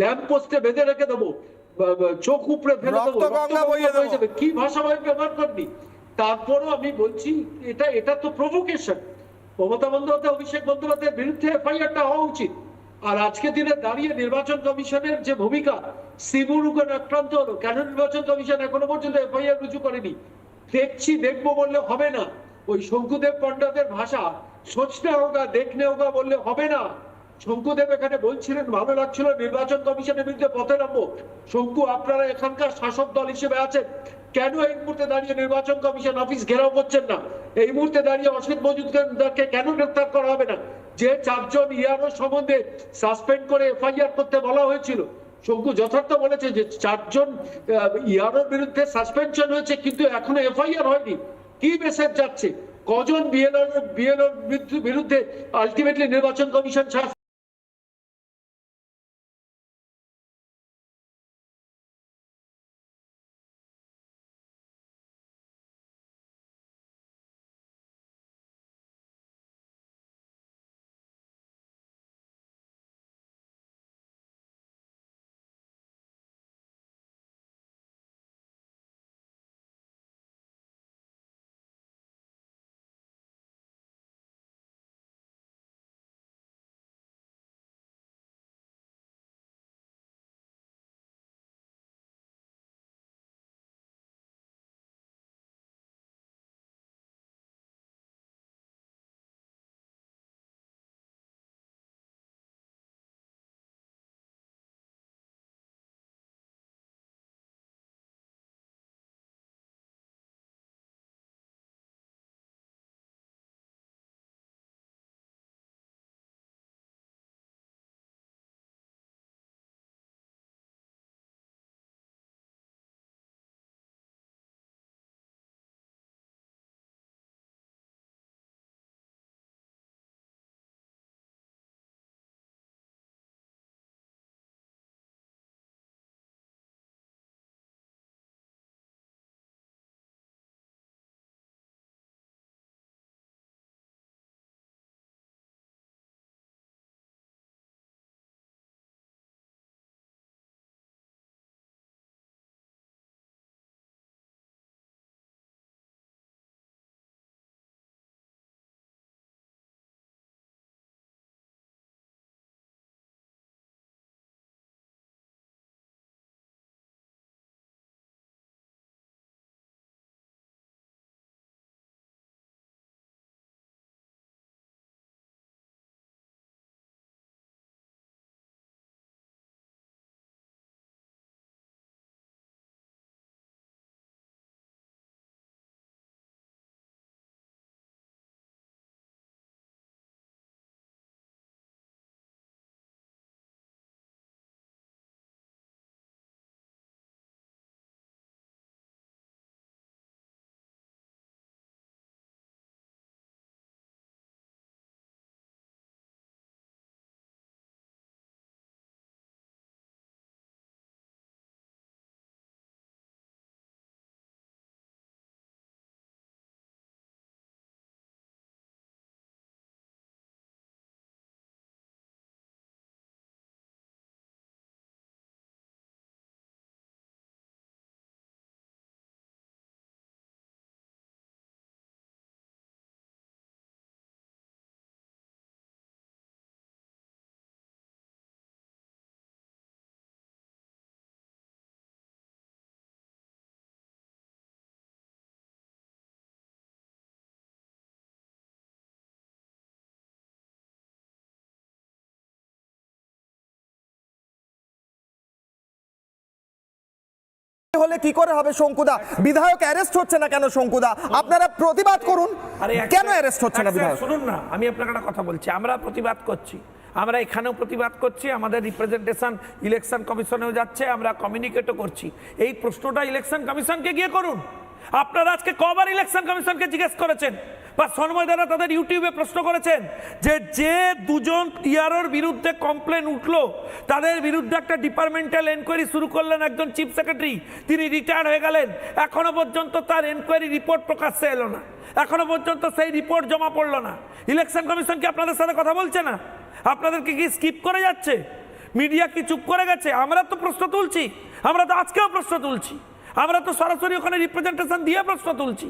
Lamp পোস্টে বেঁধে রেখে দেবো চোখ উপড়ে ফেলে দেবো কি ভাষা ব্যবহার করবি? তারপরও আমি বলছি এটা এটা তো প্রভোকেশন মমতা বন্দ্যোপাধ্যায় অভিষেক বন্দ্যোপাধ্যায়ের বিরুদ্ধে এফআইআরটা হওয়া উচিত। আর আজকে দিনে দাঁড়িয়ে নির্বাচন কমিশনের যে ভূমিকা সিবুরুগন আক্রান্ত হলো। কেন নির্বাচন কমিশন এখনও পর্যন্ত এফআইআর রুজু করেনি? দেখছি দেখব বললে হবে না। ওই শঙ্কুদেব পণ্ডাদের ভাষা সোচনে হোগা দেখনে হোগা বললে হবে না। শঙ্কুদেব এখানে বলছিলেন, ভালো লাগছিল, নির্বাচন কমিশনের বিরুদ্ধে পথে নামবো। শঙ্কু, আপনারা এখানকার শাসক দল হিসেবে আছেন। কেন এই মুহূর্তে দাঁড়িয়ে নির্বাচন কমিশন অফিস ঘেরাও করছেন না? এই মুহূর্তে দাঁড়িয়ে অসিত মজুমদারকে কেন গ্রেফতার করা হবে না? যে চারজন ইয়ারও সম্বন্ধে সাসপেন্ড করে এফআইআর করতে বলা হয়েছিল, শঙ্কু যথার্থ বলেছে যে চারজন ইয়ারোর বিরুদ্ধে সাসপেনশন হয়েছে, কিন্তু এখনও এফআইআর হয়নি। কি মেসেজ যাচ্ছে? কজন বিএলওর বিএলওর বিরুদ্ধে আলটিমেটলি নির্বাচন কমিশন হলে কি করে হবে শঙ্কুদা? বিধায়ক অ্যারেস্ট হচ্ছে না কেন শঙ্কুদা? আপনারা প্রতিবাদ করুন। কেন অ্যারেস্ট হচ্ছে না বিধায়ক? শুনুন না আমি আপনাকে একটা কথা বলছি। আমরা প্রতিবাদ করছি। আমরা এখানেও প্রতিবাদ করছি আমাদের রিপ্রেজেন্টেশন ইলেকশন কমিশনেও যাচ্ছে আমরা কমিউনিকেটও করছি। এই প্রশ্নটা ইলেকশন কমিশনকে গিয়ে করুন। আপনারা আজকে কবার ইলেকশন কমিশনকে জিজ্ঞেস করেছেন বা সন্ময় দাদা তাদের ইউটিউবে প্রশ্ন করেছেন যে যে দুজন টিআরওর বিরুদ্ধে কমপ্লেন উঠল, তাদের বিরুদ্ধে একটা ডিপার্টমেন্টাল এনকোয়ারি শুরু করলেন একজন চিফ সেক্রেটারি, তিনি রিটায়ার হয়ে গেলেন। এখনও পর্যন্ত তার এনকোয়ারি রিপোর্ট প্রকাশ্যে এলো না। এখনও পর্যন্ত সেই রিপোর্ট জমা পড়ল না। ইলেকশন কমিশন কি আপনাদের সাথে কথা বলছে না? আপনাদেরকে কি স্কিপ করে যাচ্ছে? মিডিয়া কি চুপ করে গেছে? আমরা তো প্রশ্ন তুলছি। আমরা তো আজকেও প্রশ্ন তুলছি। আমরা তো সরাসরি ওখানে রিপ্রেজেন্টেশন দিয়ে প্রশ্ন তুলছি।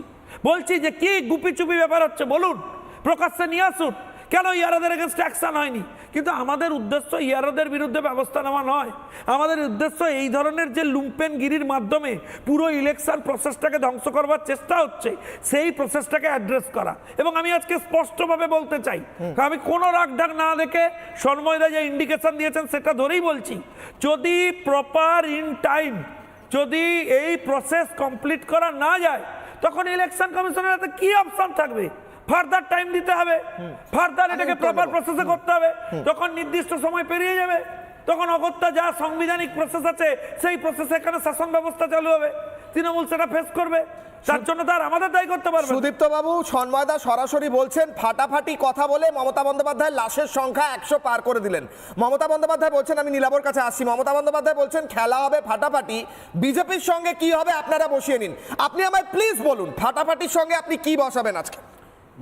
বলছি যে কি গুপি চুপি ব্যাপার হচ্ছে বলুন প্রকাশ্যে নিয়ে আসুন। কেন ইয়ারদের এগেনস্ট অ্যাকশন হয়নি? কিন্তু আমাদের উদ্দেশ্য ইয়ারদের বিরুদ্ধে ব্যবস্থা নেওয়া নয়। আমাদের উদ্দেশ্য এই ধরনের যে লুম্পেনগিরির মাধ্যমে পুরো ইলেকশন প্রসেসটাকে ধ্বংস করবার চেষ্টা হচ্ছে সেই প্রসেসটাকে অ্যাড্রেস করা। এবং আমি আজকে স্পষ্টভাবে বলতে চাই আমি কোনো রাগ ডাক না দেখে সন্ময়দা যে ইন্ডিকেশন দিয়েছেন সেটা ধরেই বলছি। যদি প্রপার ইন টাইম যদি এই প্রসেস কমপ্লিট করা না যায় তখন ইলেকশন কমিশনের হাতে কি অপশন থাকবে? ফার্দার টাইম দিতে হবে। ফার্দার এটাকে প্রপার। প্রসেসে করতে হবে। তখন নির্দিষ্ট সময় পেরিয়ে যাবে। তখন অগত্যা যা সাংবিধানিক প্রসেস আছে সেই প্রসেসে এখানে শাসন ব্যবস্থা চালু হবে। তৃণমূল সেটা ফেস করবে। তার জন্য তার আমাদের দায়ী করতে পারবে। সুদীপ্ত বাবু সন্ময়দা সরাসরি বলছেন ফাটাফাটি কথা বলে মমতা বন্দ্যোপাধ্যায় লাশের সংখ্যা একশো পার করে দিলেন। মমতা বন্দ্যোপাধ্যায় বলছেন আমি নীলাবর কাছে আসছি। মমতা বন্দ্যোপাধ্যায় বলছেন খেলা হবে ফাটাফাটি। বিজেপির সঙ্গে কি হবে আপনারা বসিয়ে নিন। আপনি আমায় প্লিজ বলুন ফাটাফাটির সঙ্গে আপনি কি বসাবেন আজকে?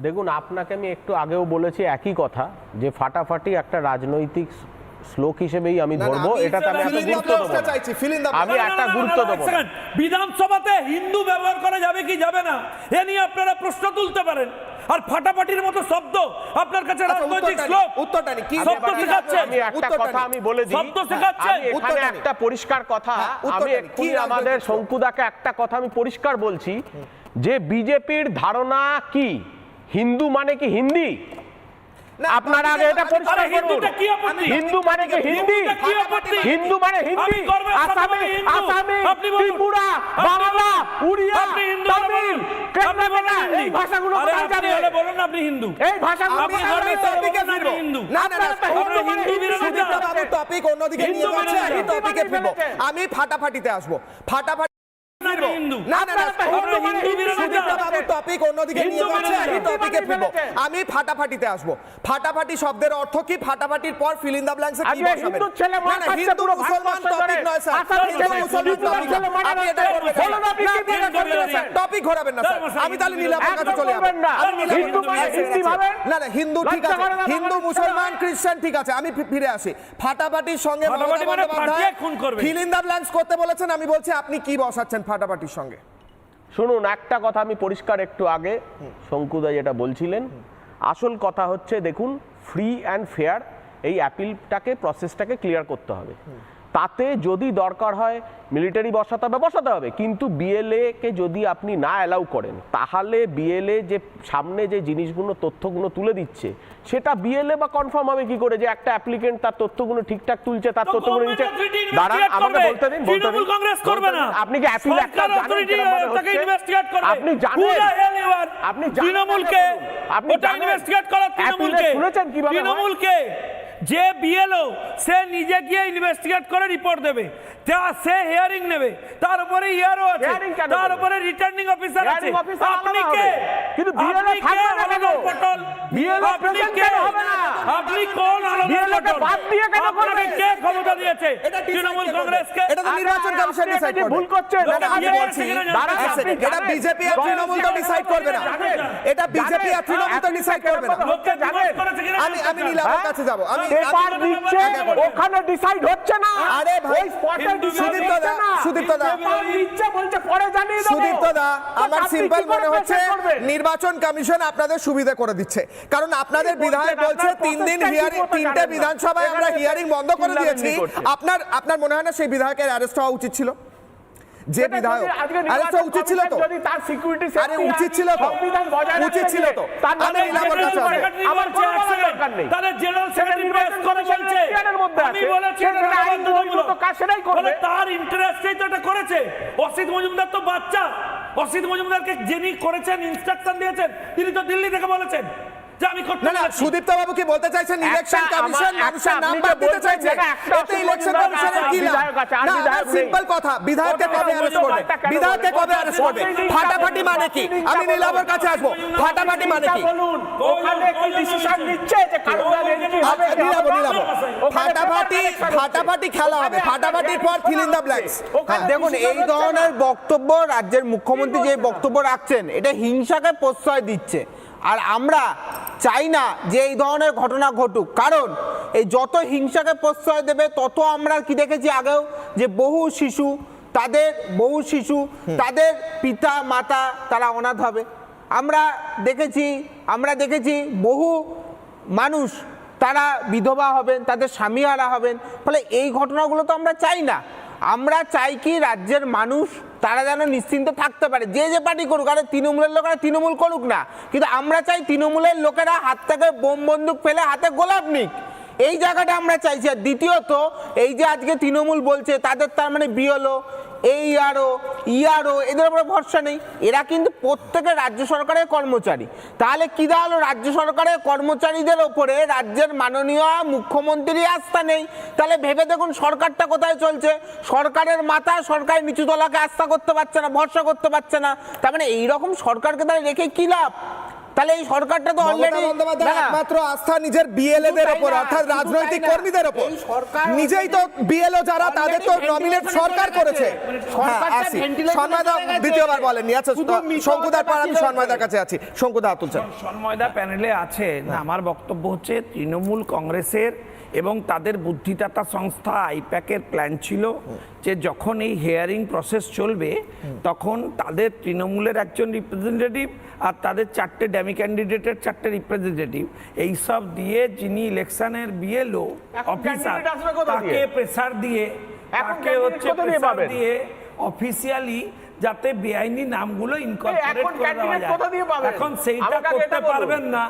দেখুন আপনাকে আমি একটু আগেও বলেছি একই কথা যে ফাটাফাটি একটা রাজনৈতিক শ্লোক হিসেবেই আমি ধরবো এটাতে আমি একটা গুরুত্ব দেবো আমি একটা গুরুত্ব দেবো। বিধানসভাতে হিন্দু ব্যবহার করা যাবে কি যাবে না? এ নিয়ে আপনারা প্রশ্ন তুলতে পারেন। আর ফাটাফাটির মতো শব্দ আপনার কাছে আচ্ছা, রাজনৈতিক শ্লোক। উত্তরটা কি শব্দ? শেখাচ্ছেন আমি একটা কথা আমি বলে দিই। শব্দ শেখাচ্ছেন। আমি এখানে একটা পরিষ্কার কথা হ্যাঁ, আমি কি আমাদের? শঙ্কুদাকে একটা কথা আমি পরিষ্কার বলছি যে বিজেপির ধারণা কি? হিন্দু মানে কি হিন্দি? আপনারা আগে এটা আমি- পরিষ্কার করুন? হিন্দু মানে কি হিন্দি? হিন্দু মানে হিন্দি। আসামি আসামি ত্রিপুরা বাংলা উড়িয়া তামিল। এই ভাষাগুলো কোথায় আপনি হলে বলুন আপনি হিন্দু। এই ভাষাগুলো আপনি টপিকে ফিরবো। না, না, হিন্দু মানে মানে মানে বাবু টপিক অন্যদিকে হিন্দু নিয়ে মানে যাচ্ছে আমি টপিকে মানে ফিরবো। আমি ফাটাফাটিতে আসব। ফাটাফাটি হিন্দু। না না হিন্দু মানে হিন্দু বিরোধী সুদীপ্ত না। বাবু টপিক অন্যদিকে হিন্দু নিয়ে যাচ্ছে না। টপিকে ফিরবো। আমি ফাটাফাটিতে আসব। ফাটাফাটি শব্দের অর্থ কি? ফাটাফাটির পর ফিল ইন দা ব্ল্যাঙ্কস কি বসাবেন? হিন্দু না না হিন্দু মুসলমান টপিক নয় স্যার। হিন্দু মুসলমান টপিক আপনি এটা করবেন আপনি বিরোধী বিরোধী। টপিক ঘোরাবেন না স্যার। আমি তাহলে কাছে চলে যাব। না। আমি হিন্দু মানে? না না হিন্দু ঠিক আছে। হিন্দু মুসলমান খ্রিস্টান ঠিক আছে। আমি ফিরে আসি। ফাটাফাটির সঙ্গে মানে। ফিল ইন দা ব্ল্যাঙ্কস করতে বলেছেন। আমি বলছি আপনি কি বসাচ্ছেন ফাটাফাটির সঙ্গে? শুনুন একটা কথা আমি পরিষ্কার একটু আগে শঙ্কুদা যেটা বলছিলেন। আসল কথা হচ্ছে দেখুন ফ্রি অ্যান্ড ফেয়ার এই অ্যাপিলটাকে প্রসেসটাকে ক্লিয়ার করতে হবে। তাতে যদি দরকার হয় মিলিটারি বসাতে হবে বসাতে হবে। কিন্তু বিএলএ কে যদি আপনি না অ্যালাউ করেন তাহলে বিএলএ যে সামনে যে জিনিসগুলো তথ্যগুলো তুলে দিচ্ছে সেটা বিএলএ বা কনফার্ম হবে কি করে? যে একটা অ্যাপ্লিকেন্ট তার তথ্যগুলো ঠিকঠাক তুলছে তার তথ্যগুলো নিচ্ছে। দাঁড়ান আমাকে। বলতে দিন বলতে দিন। কংগ্রেস করবে না। আপনি কি অ্যাপিল একটা জানেন। আপনি জানেন? আপনি জানেন তৃণমূলকে আপনি ইনভেস্টিগেট করা তৃণমূলকে শুনেছেন কীভাবে তৃণমূলকে যে বিএলও সে নিজে গিয়ে ইনভেস্টিগেট করে রিপোর্ট দেবে। তা সে হিয়ারিং নেবে তার উপরে ইয়ারও আছে তার উপরে রিটার্নিং অফিসার আছে। আপনি কে? কিন্তু কে থাকবে না কেন? পটল? BLO আপনি কে? হবে না? আপনি কোন পটল? বাদ দিয়ে কেন করবে? কে ক্ষমতা দিয়েছে? তৃণমূল কংগ্রেসকে? এটা তো নির্বাচন কমিশন ডিসাইড করবে। ভুল করছেন। আমি বলছি এটা বিজেপি আর তৃণমূল তো ডিসাইড করবে না। এটা বিজেপি আর তৃণমূল তো ডিসাইড করবে না। কিনা? আমি আমি হ্যাঁ? কাছে যাব। আমি পেপার দিচ্ছে ওখানে ডিসাইড হচ্ছে না। আরে ভাই, স্পটে সুদীপ্ত দা, সুদীপ্ত দা। পেপার বলছে পরে জানিয়ে দেবো। সুদীপ্ত দা আমার সিম্পল মনে হচ্ছে নির্বাচন কমিশন আপনাদের সুবিধা করে দিচ্ছে। কারণ আপনাদের বিধায়ক বলছে তিন দিন হিয়ারিং তিনটে বিধানসভায় আমরা হিয়ারিং বন্ধ করে দিয়েছি। আপনার আপনার মনে হয় না সেই বিধায়কের অ্যারেস্ট হওয়া উচিত ছিল? যে বিধায়ক। উচিত ছিল তো। যদি তার সিকিউরিটি আরে উচিত ছিল তো। সংবিধান বজায় রাখতে উচিত ছিল তো। তার আমি কাছে জেনারেল আসব। সেক্রেটারি আমার কোনো দরকার নেই। তাদের জেনারেল সেক্রেটারি নির্বাচন করে কমিশনের বলছে এখতিয়ারের মধ্যে আমি বলেছি সেটা এটা কাজ সেটাই করবে। তার ইন্টারেস্টেই তো এটা করেছে। অসিত মজুমদার তো বাচ্চা। অসিত মজুমদারকে যিনি করেছেন ইনস্ট্রাকশন দিয়েছেন তিনি তো দিল্লি থেকে বলেছেন। যে আমি করতে না না সুদীপ্ত বাবু কি বলতে চাইছেন ইলেকশন কমিশন মানুষের নাম বাদ দিতে চাইছে। এতে ইলেকশন কমিশনের কি লাভ? বিধায়ক আছে, আর না সিম্পল কথা বিধায়ককে কবে অ্যারেস্ট করবে? বিধায়ককে কবে অ্যারেস্ট করবে? ফাটাফাটি মানে কি? আমি। কাছে আসব। ফাটাফাটি মানে কি? বলুন ওখানে ডিসিশন নিচ্ছে যে হবে ফাটাফাটি। ফাটাফাটি খেলা হবে। ফাটাফাটির পর ফিল ইন দ্য ব্ল্যাঙ্কস দেখুন এই ধরনের বক্তব্য রাজ্যের মুখ্যমন্ত্রী যে বক্তব্য রাখছেন এটা হিংসাকে প্রশ্রয় দিচ্ছে। আর আমরা চাই না যে এই ধরনের ঘটনা ঘটুক। কারণ এই যত হিংসাকে প্রশ্রয় দেবে তত আমরা কি দেখেছি আগেও? যে বহু শিশু তাদের বহু শিশু তাদের পিতা মাতা তারা অনাথ হবে। আমরা দেখেছি আমরা দেখেছি বহু মানুষ তারা বিধবা হবেন তাদের স্বামীহারা হবেন। ফলে এই ঘটনাগুলো তো আমরা চাই না। আমরা চাই কি রাজ্যের মানুষ, তারা যেন নিশ্চিন্ত থাকতে পারে। যে যে পার্টি করুক, আরে তৃণমূলের লোকেরা তৃণমূল করুক না। কিন্তু আমরা চাই তৃণমূলের লোকেরা হাত থেকে বোম বন্দুক ফেলে হাতে গোলাপ নিক। এই জায়গাটা আমরা চাইছি। আর দ্বিতীয়ত, এই যে আজকে তৃণমূল বলছে, তাদের তার মানে বিএলও এই আরও ইয়ারও এদের উপরে ভরসা নেই। এরা কিন্তু প্রত্যেকে রাজ্য সরকারের কর্মচারী। তাহলে কি দাঁড়াল? রাজ্য সরকারের কর্মচারীদের ওপরে রাজ্যের মাননীয় মুখ্যমন্ত্রী আস্থা নেই। তাহলে ভেবে দেখুন সরকারটা কোথায় চলছে। সরকারের মাথা সরকার নিচুতলাকে আস্থা করতে পারছে না, ভরসা করতে পারছে না। তার মানে এইরকম সরকারকে তাহলে রেখে কি লাভ? তাহলে এই সরকারটা তো অলরেডি বন্দ্যোপাধ্যায় একমাত্র আস্থা নিজের বিএলএ দের শুধু ওপর অর্থাৎ রাজনৈতিক কর্মীদের ওপর। সরকার নিজেই তো বিএলও যারা তাদের তো নমিনেট সরকার করেছে। গেছে। হ্যাঁ সন্ময়দা। দ্বিতীয়বার বলেননি। আচ্ছা শুধু শঙ্কুদার পর আমি সন্ময়দার কাছে আছি। শঙ্কুদা আতুল সন্ময়দা প্যানেলে আছে। না আমার বক্তব্য হচ্ছে তৃণমূল কংগ্রেসের এবং তাদের বুদ্ধিদাতা সংস্থা আইপ্যাকের প্ল্যান ছিল যে যখন এই হেয়ারিং প্রসেস চলবে তখন তাদের তৃণমূলের একজন রিপ্রেজেন্টেটিভ আর তাদের চারটে ড্যামি ক্যান্ডিডেটের চারটে রিপ্রেজেন্টেটিভ এইসব দিয়ে যিনি ইলেকশনের বিএলও অফিসার তাকে প্রেসার দিয়ে তাকে হচ্ছে প্রেসার দিয়ে অফিসিয়ালি যাতে বেআইনি নামগুলো ইনকর্পোরেট করে যায়। এখন সেইটা করতে পারবেন না।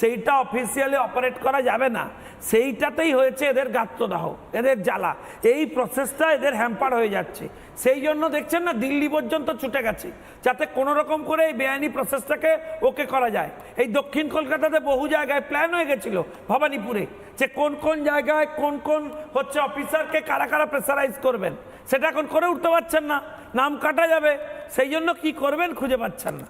সেইটা অফিসিয়ালি অপারেট করা যাবে না। সেইটাতেই হয়েছে এদের গাত্রদাহ, এদের জ্বালা। এই প্রসেসটা এদের হ্যাম্পার হয়ে যাচ্ছে। সেই জন্য দেখছেন না, দিল্লি পর্যন্ত ছুটে গেছে। যাতে কোনো রকম করে এই বেআইনি প্রসেসটাকে ওকে করা যায়। এই দক্ষিণ কলকাতাতে বহু জায়গায় প্ল্যান হয়ে গেছিল, ভবানীপুরে, যে কোন কোন জায়গায় কোন কোন হচ্ছে অফিসারকে কারা কারা প্রেসারাইজ করবেন। সেটা এখন করে উঠতে পারছেন না। নাম কাটা যাবে। সেই জন্য কি করবেন খুঁজে পাচ্ছেন না।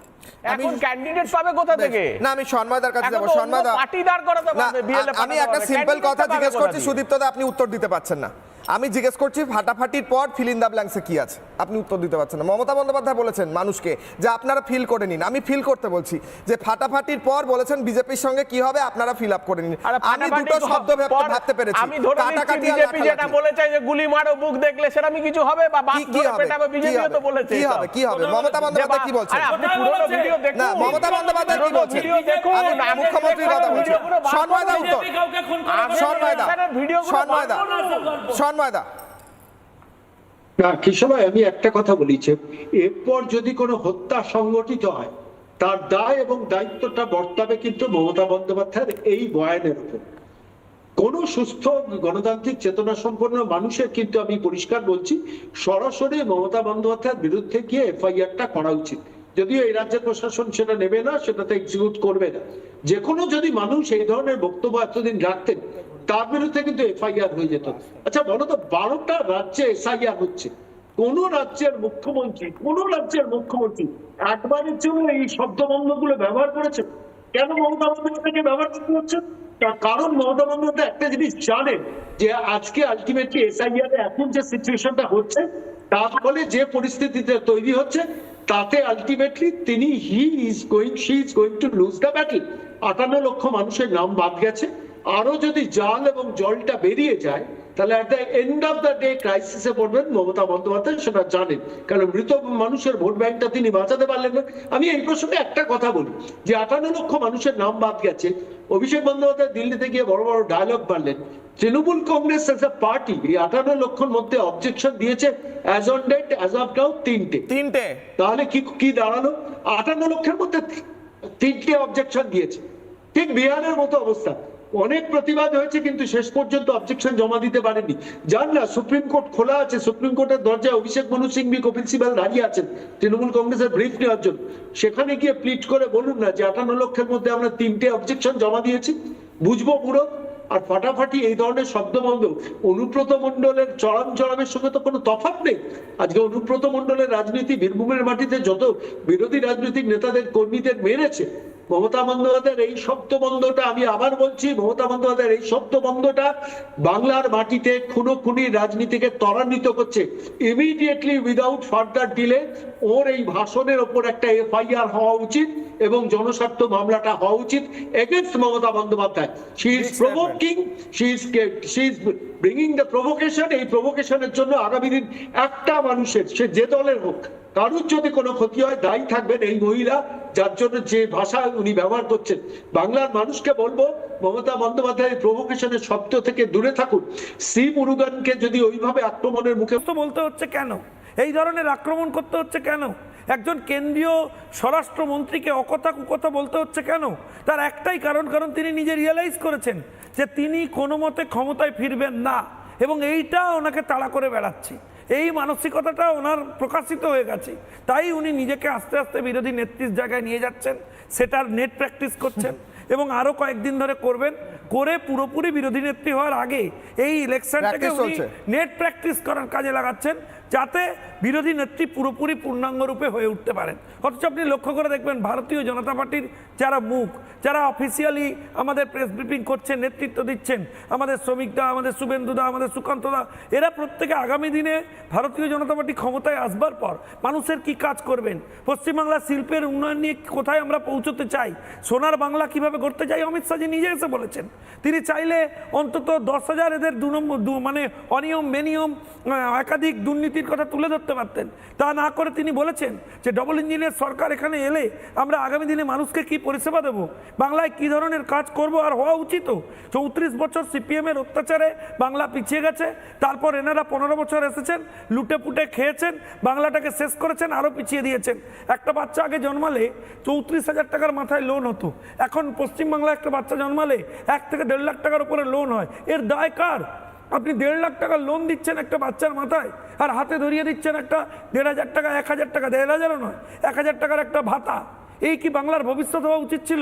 এখন ক্যান্ডিডেট পাবে কোথা থেকে? না আমি সন্ময়দার কাছে যাব অন্য পার্টি দাঁড় করাতে পারবে, আমি একটা সিম্পল কথা জিজ্ঞেস করছি সুদীপ্ত সুদীপ্তদা আপনি উত্তর দিতে পারছেন না। আমি জিজ্ঞেস করছি ফাটাফাটির পর ফিল ইন দ্য ব্ল্যাঙ্কসে কি আছে আপনি উত্তর দিতে পারছেন না মমতা বন্দ্যোপাধ্যায় বলেছেন মানুষকে যে আপনারা ফিল করে নিন আমি ফিল করতে বলছি যে ফাটাফাটির পর বলেছেন বিজেপির সঙ্গে কি হবে আপনারা ফিল আপ করে নিন আমি দুটো শব্দ ভাবতে- ভাবতে পেরেছি আমি ধরে নিচ্ছি বিজেপি যেটা। বলেছে যে গুলি মারো বুক দেখলে সেটা আমি কিছু হবে বা বাস কি- কি ধরে হবে? পেটাবে বিজেপিও হবে? তো বলেছে কি হবে? কি হবে? মমতা বন্দ্যোপাধ্যায় কি বলছেন? আপনি বলেছে? ভিডিও দেখুন না মমতা বন্দ্যোপাধ্যায় কি বলছেন ভিডিও দেখুন আমি মুখ্যমন্ত্রীর কথা বলছি সন্ময়দা উত্তর বিজেপি সন্ময়দা সন্ময়দা করুন না আমি একটা কথা এরপর যদি কোনো হত্যা সংগঠিত হয়, তার দায় এবং দায়িত্বটা বর্তাবে কিন্তু মমতা বন্দ্যোপাধ্যায়ের এই বয়ানের উপর। কোন সুস্থ গণতান্ত্রিক চেতনা সম্পন্ন মানুষের কিন্তু আমি পরিষ্কার বলছি, সরাসরি মমতা বন্দ্যোপাধ্যায়ের বিরুদ্ধে গিয়ে এফআইআরটা করা উচিত। যদিও এই রাজ্যের প্রশাসন সেটা নেবে না সেটাতে এক্সিকিউট করবে না। যে কোনো যদি মানুষ এই ধরনের বক্তব্য এতদিন রাখতেন তার বিরুদ্ধে কিন্তু এফআইআর হয়ে যেত। আচ্ছা বলো তো বারোটা রাজ্যে এসআইআর হচ্ছে। কোন রাজ্যের মুখ্যমন্ত্রী, কোন রাজ্যের মুখ্যমন্ত্রী একবারের জন্য এই শব্দবন্ধগুলো ব্যবহার করেছে? কেন মমতা বন্দ্যোপাধ্যায়কে ব্যবহার করতে হচ্ছে? কারণ মমতা বন্দ্যোপাধ্যায় একটা জিনিস জানেন যে আজকে আলটিমেটলি এসআইআর এখন যে সিচুয়েশনটা হচ্ছে, তার ফলে যে পরিস্থিতিতে তৈরি হচ্ছে, তাতে আলটিমেটলি তিনি he is going she is going to lose the battle আটান্ন লক্ষ মানুষের নাম বাদ গেছে। আরও যদি জাল এবং জলটা বেরিয়ে যায় তাহলে at the end of the day ক্রাইসিসে পড়বেন মমতা বন্দ্যোপাধ্যায় সেটা জানেন। কারণ মৃত মানুষের ভোট ব্যাংকটা তিনি বাঁচাতে পারলেন না। আমি এই প্রসঙ্গে একটা কথা বলি যে আটান্ন লক্ষ মানুষের নাম বাদ গেছে। অভিষেক বন্দ্যোপাধ্যায় দিল্লিতে গিয়ে বড় বড় ডায়লগ মারলেন Trinamool Congress S A party এই আটান্ন লক্ষর মধ্যে অবজেকশন দিয়েছে as on date as of now তিনটে। তিনটে। তাহলে কি কি দাঁড়াল? আটান্ন লক্ষের মধ্যে তিনটে অবজেকশন দিয়েছে। ঠিক বিহারের মতো অবস্থা। অনেক প্রতিবাদ হয়েছে, কিন্তু শেষ পর্যন্ত অবজেকশন জমা দিতে পারেনি। জান না, সুপ্রিম কোর্ট খোলা আছে, সুপ্রিম কোর্টের দরজায় অভিষেক মনু সিংভি কপিল সিবাল দাঁড়িয়ে আছেন, তৃণমূল কংগ্রেসের ব্রিফ নেওয়ার জন্য। সেখানে গিয়ে প্লিট করে বলুন না যে আটান্ন লক্ষের মধ্যে আমরা তিনটে অবজেকশন জমা দিয়েছি। বুঝব পুরো, আর ফাটাফাটি এই ধরনের শব্দবন্ধ অনুব্রত মণ্ডলের চরম চরমের সঙ্গে তো কোনো তফাৎ নেই। আজকে অনুব্রত মণ্ডলের রাজনীতি বীরভূমের মাটিতে যত বিরোধী রাজনৈতিক নেতাদের কর্মীদের মেরেছে মমতা বন্দ্যোপাধ্যায়ের এই শব্দবন্ধটা আমি আবার বলছি, মমতা বন্দ্যোপাধ্যায়ের এই শব্দবন্ধটা বাংলার মাটিতে খুনো খুনি রাজনীতিকে ত্বরান্বিত করছে। ইমিডিয়েটলি উইদাউট ফার্দার ডিলে ওর এই ভাষণের ওপর একটা এফআইআর হওয়া উচিত এবং জনস্বার্থ মামলাটা হওয়া উচিত against Mamata Bandyopadhyay. She is provoking she is she is bringing the provocation এই প্রভোকেশনের জন্য আগামী দিন একটা মানুষের সে যে দলের হোক কারুর যদি কোনো ক্ষতি হয় দায়ী থাকবেন এই মহিলা যার জন্য যে ভাষা উনি ব্যবহার করছেন। বাংলার মানুষকে বলব মমতা বন্দ্যোপাধ্যায় প্রভোকেশনের শব্দ থেকে দূরে থাকুন। সি মুরুগানকে যদি ওইভাবে আক্রমণের মুখে বলতে হচ্ছে কেন? এই ধরনের আক্রমণ করতে হচ্ছে কেন? একজন কেন্দ্রীয় স্বরাষ্ট্রমন্ত্রীকে অকথা কুকথা বলতে হচ্ছে কেন? তার একটাই কারণ কারণ তিনি নিজে রিয়েলাইজ করেছেন যে তিনি কোনো মতে ক্ষমতায় ফিরবেন না এবং এইটা ওনাকে তাড়া করে বেড়াচ্ছে। এই মানসিকতাটা ওনার প্রকাশিত হয়ে গেছে। তাই উনি নিজেকে আস্তে আস্তে বিরোধী নেত্রীর জায়গায় নিয়ে যাচ্ছেন সেটার নেট প্র্যাকটিস করছেন এবং আরও কয়েকদিন ধরে করবেন করে পুরোপুরি বিরোধী নেত্রী হওয়ার আগে এই ইলেকশনটাকে উনি নেট প্র্যাকটিস করার কাজে লাগাচ্ছেন। যাতে বিরোধী নেত্রী পুরোপুরি পূর্ণাঙ্গ রূপে হয়ে উঠতে পারেন। অথচ আপনি লক্ষ্য করে দেখবেন ভারতীয় জনতা পার্টির যারা মুখ, যারা অফিসিয়ালি আমাদের প্রেস ব্রিফিং করছেন, নেতৃত্ব দিচ্ছেন, আমাদের শ্রমিকদা আমাদের শুভেন্দুদা আমাদের সুকান্তদা এরা প্রত্যেকে আগামী দিনে ভারতীয় জনতা পার্টি ক্ষমতায় আসবার পর মানুষের কি কাজ করবেন? পশ্চিমবাংলার শিল্পের উন্নয়ন নিয়ে কোথায় আমরা পৌঁছতে চাই? সোনার বাংলা কীভাবে করতে চাই? অমিত শাহজি নিজে এসে বলেছেন। তিনি চাইলে অন্তত দশ হাজার এদের দু নম্বর মানে অনিয়ম বেনিয়ম একাধিক একাধিক দুর্নীতির কথা তুলে ধরতে পারতেন। তা না করে তিনি বলেছেন যে ডবল ইঞ্জিনের সরকার এখানে এলে আমরা আগামী দিনে মানুষকে কি পরিষেবা দেব? বাংলায় কি ধরনের কাজ করব আর হওয়া উচিত? চৌত্রিশ বছর সিপিএম এর অত্যাচারে বাংলা পিছিয়ে গেছে, তারপর এনারা পনেরো বছর এসেছেন লুটে পুটে খেয়েছেন, বাংলাটাকে শেষ করেছেন, আরও পিছিয়ে দিয়েছেন। একটা বাচ্চা আগে জন্মালে চৌত্রিশ হাজার টাকার মাথায় লোন হতো। এখন পশ্চিমবাংলায় একটা বাচ্চা জন্মালে এক থেকে দেড় লাখ টাকার উপরে লোন হয়। এর দায় কার? আপনি দেড় লাখ টাকা লোন দিচ্ছেন একটা বাচ্চার মাথায়, আর হাতে ধরিয়ে দিচ্ছেন একটা দেড় হাজার টাকা, এক হাজার টাকা, দেড় হাজারও নয়, এক হাজার টাকার একটা ভাতা। এই কি বাংলার ভবিষ্যৎ হওয়া উচিত ছিল?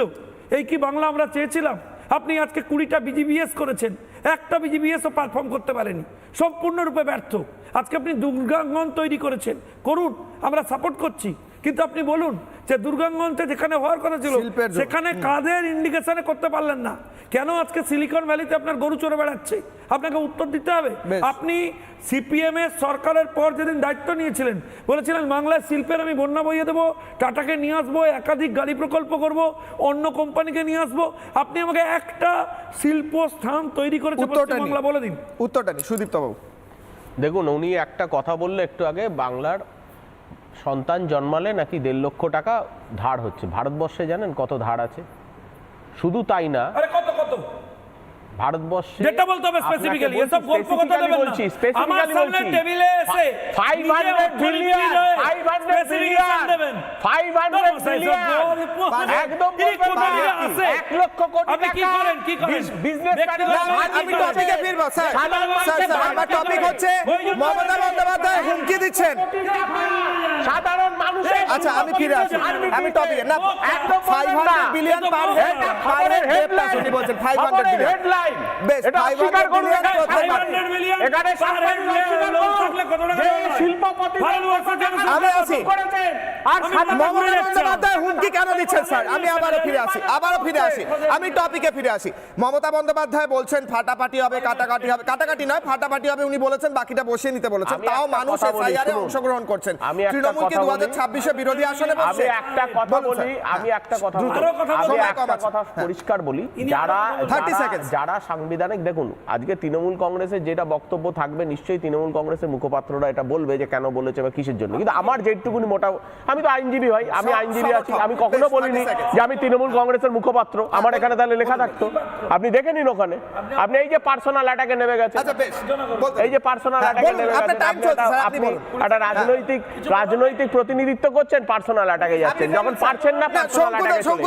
এই কি বাংলা আমরা চেয়েছিলাম? আপনি আজকে কুড়িটা বিজিবিএস করেছেন, একটা বিজিবিএসও পারফর্ম করতে পারেনি, সম্পূর্ণরূপে ব্যর্থ। আজকে আপনি দুর্গাঙ্গন তৈরি করেছেন, করুন, আমরা সাপোর্ট করছি। কিন্তু আপনি বলুন যে দুর্গাঙ্গনটা যেখানে হওয়ার কথা ছিল। সেখানে কাদের ইন্ডিকেশনে করতে পারলেন না? কেন আজকে সিলিকন ভ্যালিতে আপনার গরু চড়ে বেড়াচ্ছে? আপনাকে উত্তর দিতে হবে। আপনি সিপিএম এর সরকারের পর যেদিন দায়িত্ব নিয়েছিলেন বলেছিলেন বাংলায় শিল্পের আমি বন্যা বইয়ে দেবো টাটাকে নিয়ে আসব একাধিক গাড়ি প্রকল্প করব অন্য কোম্পানিকে নিয়ে আসব। আপনি আমাকে একটা শিল্প স্থান তৈরি করেছে উত্তরটা বাংলা বলে দিন। উত্তরটা সুদীপ্ত বাবু দেখুন উনি একটা কথা বললে একটু আগে বাংলার সন্তান জন্মালে নাকি দেড় লক্ষ টাকা ধার হচ্ছে? ভারতবর্ষে জানেন কত ধার আছে? শুধু তাই না কত কত? ভারতবর্ষে যেটা বলতে হবে স্পেসিফিক্যালি এসব গল্প কথা দেবেন না। আমার সামনে টেবিলে এসে 500 নিজে billion, অর্থনীতিবিদ 500 specification দেবেন। 500 ধর্ম সাহেব, billion, বল, একদম তিনি বলবেন কোথা থেকে না। আসে? এক লক্ষ কোটি আপনি কি করেন কি করেন? বিজ- business ব্যক্তিগত কারণে না, রাজনীতি আমি টপিকে ফিরবো স্যার স্যার আমার টপিক হচ্ছে মমতা বন্দ্যোপাধ্যায় হুমকি দিচ্ছেন। সাধারণ মানুষের আচ্ছা আমি ফিরে আসি। আমি টপিকে না একদম billion per head per head plus উনি বলছেন বিলিয়ন হেডলাইন বেশ, 500 billion প্রত্যেক মাসে। 500 billion এখানে per head সাধারণ লোন থাকলে কত টাকা যে লোন? শিল্পপতি আমি কত? আর আমি সাধারণ কথা বলে মমতা বন্দ্যোপাধ্যায় হুমকি কেন দিচ্ছেন স্যার? আমি আবারও ফিরে আসি আবারও ফিরে আসি। আমি টপিকে ফিরে আসি। মমতা বন্দ্যোপাধ্যায় বলছেন ফাটাফাটি হবে কাটাকাটি হবে। কাটাকাটি নয় ফাটাফাটি হবে উনি বলেছেন বাকিটা বসিয়ে নিতে বলেছেন। তাও মানুষ এসআইআর এ অংশগ্রহণ করছেন। আমি একটা তৃণমূল কি কথা দু হাজার ছাব্বিশে বিরোধী আসনে আমি একটা কথা বলি আমি একটা কথা দ্রুত। বলি। আরও কথা আমি একটা কথা পরিষ্কার বলি। ইনি যারা আরও 30 যারা- seconds। যারা সাংবিধানিক দেখুন আজকে তৃণমূল কংগ্রেসের যেটা বক্তব্য থাকবে নিশ্চয়ই তৃণমূল কংগ্রেসের মুখপাত্ররা এটা বলবে যে কেন বলেছে বা কিসের জন্য। কিন্তু আমার যেটুকুনি মোটা আমি তো আইনজীবী ভাই আমি আইনজীবী আছি আমি কখনো বলিনি যে আমি তৃণমূল কংগ্রেসের মুখপাত্র। আমার এখানে তাহলে লেখা থাকতো। আপনি দেখে নিন ওখানে। আপনি এই যে পার্সোনাল অ্যাটাকে নেমে গেছেন। আচ্ছা এই যে পার্সোনাল হ্যাঁ, অ্যাটাকে নেমে time আপনি একটা- বলুন। একটা রাজনৈতিক রাজনৈতিক প্রতিনিধিত্ব করছেন পার্সোনাল অ্যাটাকে যাচ্ছেন। যখন পারছেন না পার্সোনাল অ্যাটাকে হবে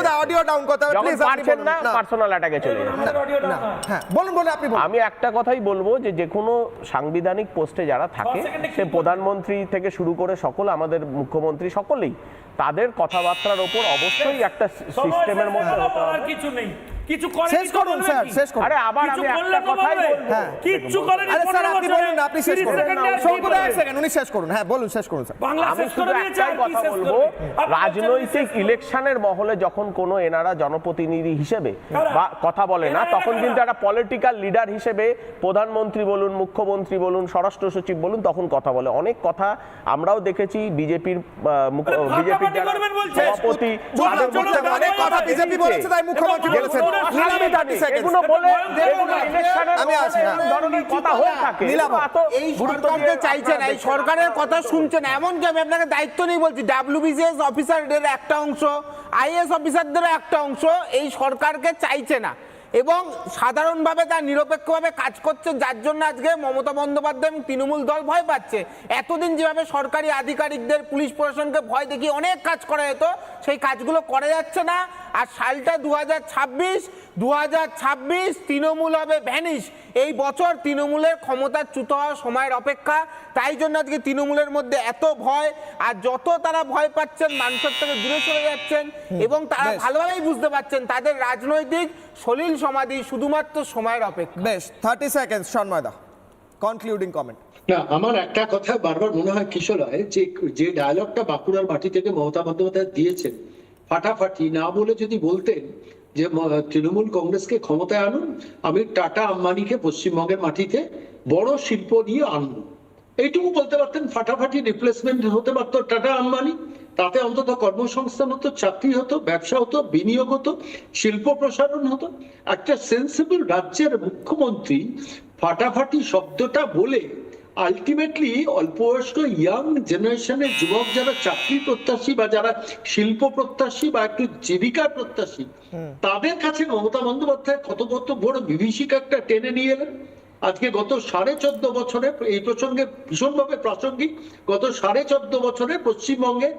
যখন পারছেন না না। পার্সোনাল অ্যাটাকে চলে যান হয়। বলুন বলুন আপনি আমি একটা কথাই বলব যে যে কোনো সাংবিধানিক পোস্টে যারা থাকে সে প্রধানমন্ত্রী থেকে শুরু করে সকল আমাদের মুখ্যমন্ত্রী সকলেই তাদের কথাবার্তার ওপর অবশ্যই একটা সিস্টেমের মধ্যে কিছু নেই। কিছু করেনি শেষ করুন, স্যার, শেষ করুন। আরে আবার আমি একটা কথাই বলব। হ্যাঁ। কিচ্ছু আরে স্যার আপনি বলুন না আপনি শেষ করুন। এক সেকেন্ড উনি শেষ করুন। হ্যাঁ বলুন শেষ করুন স্যার। বাংলা শেষ করে দিয়েছে আর কি শেষ রাজনৈতিক ইলেকশনের মহলে যখন কোনো এনারা জনপ্রতিনিধি হিসেবে বা কথা বলে না তখন কিন্তু একটা পলিটিক্যাল লিডার হিসেবে প্রধানমন্ত্রী বলুন মুখ্যমন্ত্রী বলুন স্বরাষ্ট্র সচিব বলুন তখন কথা বলে। অনেক কথা আমরাও দেখেছি বিজেপির বিজেপির। সভাপতি অনেক কথা বিজেপি বলেছে তাই মুখ্যমন্ত্রী বলেছেন। বলুন, নিলামে বলুন, 30 সেকেন্ড এগুলো বলে আমি আছি, মহলে হ্যাঁ। ধরনের কথা হয়ে থাকে। এই সরকারকে এই সরকারের কথা শুনছে না। এমনকি আমি আপনাকে দায়িত্ব নেই বলছি ডাব্লিউবিসিএস অফিসারদের একটা অংশ আইএস অফিসারদেরও একটা অংশ এই সরকারকে চাইছে না। এবং সাধারণভাবে তার নিরপেক্ষভাবে কাজ করছে, যার জন্য আজকে মমতা বন্দ্যোপাধ্যায় এবং তৃণমূল দল ভয় পাচ্ছে। এতদিন যেভাবে সরকারি আধিকারিকদের, পুলিশ প্রশাসনকে ভয় দেখিয়ে অনেক কাজ করা যেত, সেই কাজগুলো করা যাচ্ছে না। আর সালটা দু হাজার ছাব্বিশ দু হাজার ছাব্বিশ তৃণমূল হবে ভ্যানিশ এই বছর তৃণমূলের ক্ষমতাচ্যুত হওয়ার সময়ের অপেক্ষা তাই জন্য আজকে তৃণমূলের মধ্যে এত ভয় আর যত তারা ভয় পাচ্ছেন মানুষের থেকে দূরে চলে যাচ্ছেন এবং তারা। ভালোভাবেই বুঝতে পারছেন তাদের রাজনৈতিক সলিল সমাধি শুধুমাত্র সময়ের অপেক্ষা বেশ থার্টি সেকেন্ড সন্ময়দা কনক্লুডিং কমেন্ট না আমার একটা কথা বারবার মনে হয় কিশোর হয় যে যে ডায়লগটা বাঁকুড়ার মাটি থেকে মমতা বন্দ্যোপাধ্যায় দিয়েছেন ফাটাফাটি না বলে যদি বলতেন যে তৃণমূল কংগ্রেসকে ক্ষমতায় আনুন, আমি টাটা আম্বানিকে পশ্চিমবঙ্গের মাটিতে বড় শিল্প নিয়ে আনব। এইটুকু বলতে পারতেন, ফাটাফাটি রিপ্লেসমেন্ট হতে পারতো টাটা আম্বানি, তাতে অন্তত কর্মসংস্থান হতো, চাকরি হতো, ব্যবসা হতো, বিনিয়োগ হতো, শিল্প প্রসারণ হতো। একটা সেন্সিবল রাজ্যের মুখ্যমন্ত্রী ফাটাফাটি শব্দটা বলে আলটিমেটলি অল্প বয়স্ক ইয়াং জেনারেশনের যুবক যারা চাকরি প্রত্যাশী বা যারা শিল্প প্রত্যাশী বা একটু জীবিকার প্রত্যাশী তাদের কাছে মমতা বন্দ্যোপাধ্যায় কত কত বড় বিভীষিকা একটা টেনে নিয়ে এলেন আজকে গত সাড়ে চোদ্দ বছরে এই প্রসঙ্গে ভীষণভাবে প্রাসঙ্গিক গত সাড়ে চোদ্দ বছরে পশ্চিমবঙ্গে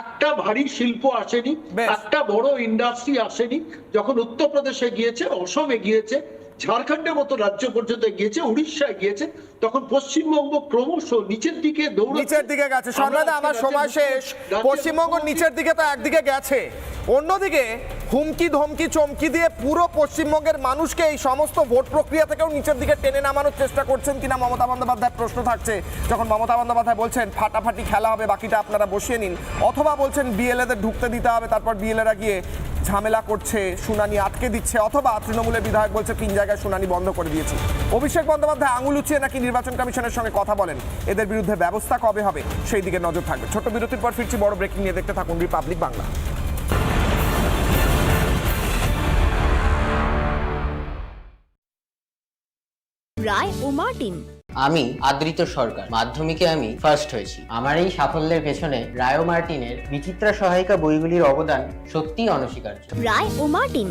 একটা ভারী শিল্প আসেনি। একটা বড় ইন্ডাস্ট্রি আসেনি যখন উত্তরপ্রদেশে গিয়েছে অসমে গিয়েছে ঝাড়খণ্ডের মতো রাজ্য পর্যন্ত গিয়েছে উড়িষ্যায় গিয়েছে তখন পশ্চিমবঙ্গ ক্রমশ নিচের দিকে দৌড় নিচের দিকে গেছে। সন্ময়দা আমার সময় শেষ। পশ্চিমবঙ্গ নিচের দিকে তো একদিকে গেছে। অন্যদিকে হুমকি ধমকি চমকি দিয়ে পুরো পশ্চিমবঙ্গের মানুষকে এই সমস্ত ভোট প্রক্রিয়া থেকেও নিচের দিকে টেনে নামানোর চেষ্টা করছেন কিনা মমতা বন্দ্যোপাধ্যায় প্রশ্ন থাকছে। যখন মমতা বন্দ্যোপাধ্যায় বলছেন ফাটাফাটি খেলা হবে বাকিটা আপনারা বসিয়ে নিন। অথবা বলছেন বিএলএদের ঢুকতে দিতে হবে তারপর বিএলএরা গিয়ে ঝামেলা করছে, শুনানি আটকে দিচ্ছে, অথবা তৃণমূলের বিধায়ক বলছে তিন জায়গায় শুনানি বন্ধ করে দিয়েছে। অভিষেক বন্দ্যোপাধ্যায় আঙুল উঁচিয়ে নাকি নির্বাচন কমিশনের সঙ্গে কথা বলেন? এদের বিরুদ্ধে ব্যবস্থা কবে হবে? সেই দিকে নজর থাকবে। ছোট বিরতির পর ফিরছি, বড় ব্রেকিং নিয়ে দেখতে থাকুন রিপাবলিক বাংলা। রায় ও মার্টিন। আমি আদৃত সরকার মাধ্যমিকে আমি ফার্স্ট হয়েছি আমার এই সাফল্যের পেছনে রায়ো মার্টিনের বিচিত্রা সহায়িকা বইগুলির অবদান সত্যিই অনস্বীকার্য রায় ও মার্টিন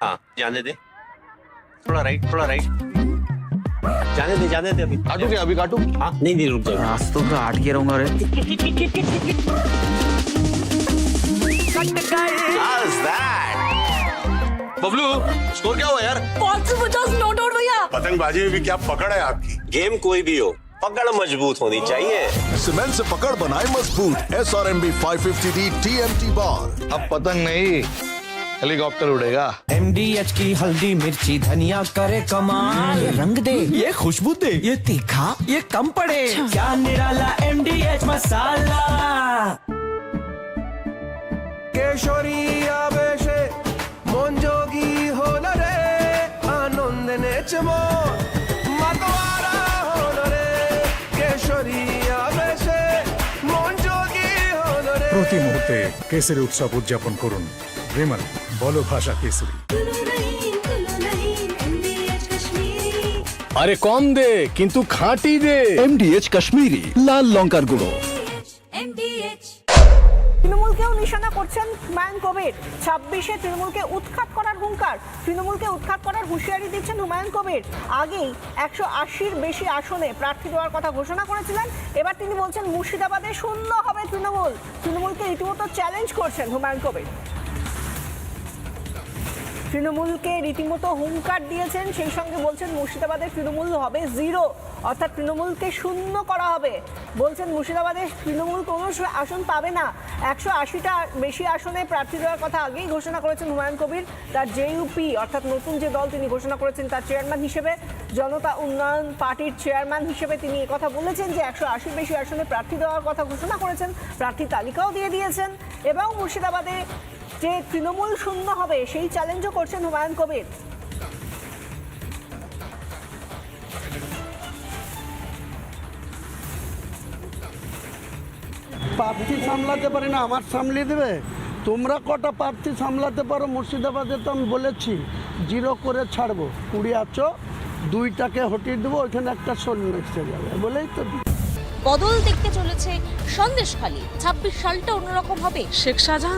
हाँ जाने दे थोड़ा राइट थोड़ा राइट जाने दे जाने दे अभी काटू क्या अभी काटू हाँ नहीं नहीं रुक जाओ आज तो पूरा आट के रहूंगा रे How's that? बबलू स्कोर क्या हुआ यार? पाँच सौ पचास नॉट आउट भैया। पतंगबाजी में भी क्या पकड़ है आपकी? गेम कोई भी हो पकड़ मज़बूत होनी चाहिए। सीमेंट से पकड़ बनाए मज़बूत S R M B five fifty D T M T बार अब पतंग नहीं हेलीकॉप्टर उड़ेगा। एम डी एच की हल्दी मिर्ची धनिया करे कमाल। ये रंग दे ये खुशबू दे ये तीखा ये कम पड़े। अच्छा। क्या निराला एम डी एच मसाला। केशोरी। প্রতি মুহূর্তে কেসের উৎসব উদযাপন করুন। বিমল বলো ভাষা কেসরি আরে কম দে কিন্তু খাঁটি দে। এমডিএচ কাশ্মীরি লাল লঙ্কার গুঁড়ো। করছেন হুমায়ুন কবির। ছাব্বিশে তৃণমূলকে উৎখাত করার হুঙ্কার। তৃণমূলকে উৎখাত করার হুঁশিয়ারি দিচ্ছেন হুমায়ুন কবির। আগেই একশো আশির বেশি আসনে প্রার্থী দেওয়ার কথা ঘোষণা করেছিলেন। এবার তিনি বলছেন, মুর্শিদাবাদে শূন্য হবে তৃণমূল। তৃণমূলকে রীতিমতো চ্যালেঞ্জ করছেন হুমায়ুন কবির। তৃণমূলকে রীতিমতো হুঙ্কার দিয়েছেন, সেই সঙ্গে বলছেন মুর্শিদাবাদের তৃণমূল হবে জিরো অর্থাৎ তৃণমূলকে শূন্য করা হবে। বলছেন, মুর্শিদাবাদে তৃণমূল কোনো আসন পাবে না। একশো আশিটা বেশি আসনে প্রার্থী দেওয়ার কথা আগেই ঘোষণা করেছেন হুমায়ুন কবির। তার জেইউপি অর্থাৎ নতুন যে দল তিনি ঘোষণা করেছেন তার চেয়ারম্যান হিসেবে, জনতা উন্নয়ন পার্টির চেয়ারম্যান হিসেবে তিনি কথা বলেছেন যে একশো আশির বেশি আসনে প্রার্থী দেওয়ার কথা ঘোষণা করেছেন, প্রার্থী তালিকাও দিয়ে দিয়েছেন এবং মুর্শিদাবাদে যে তৃণমূল শূন্য হবে সেই চ্যালেঞ্জও করছেন হুমায়ুন কবির। প্রার্থী সামলাতে পারি না, আমার সামলিয়ে দেবে? তোমরা কটা প্রার্থী সামলাতে পারো মুর্শিদাবাদে তো আমি বলেছি, জিরো করে ছাড়বো। কুড়ি আছো, দুইটাকে হটিয়ে দেবো, ওইখানে একটা সৈন্য এসে যাবে, বলেই তো বদল দেখতে চলেছে সন্দেশখালী। ছাব্বিশ সালটা অন্যরকম হবে। শেখ শাহজাহান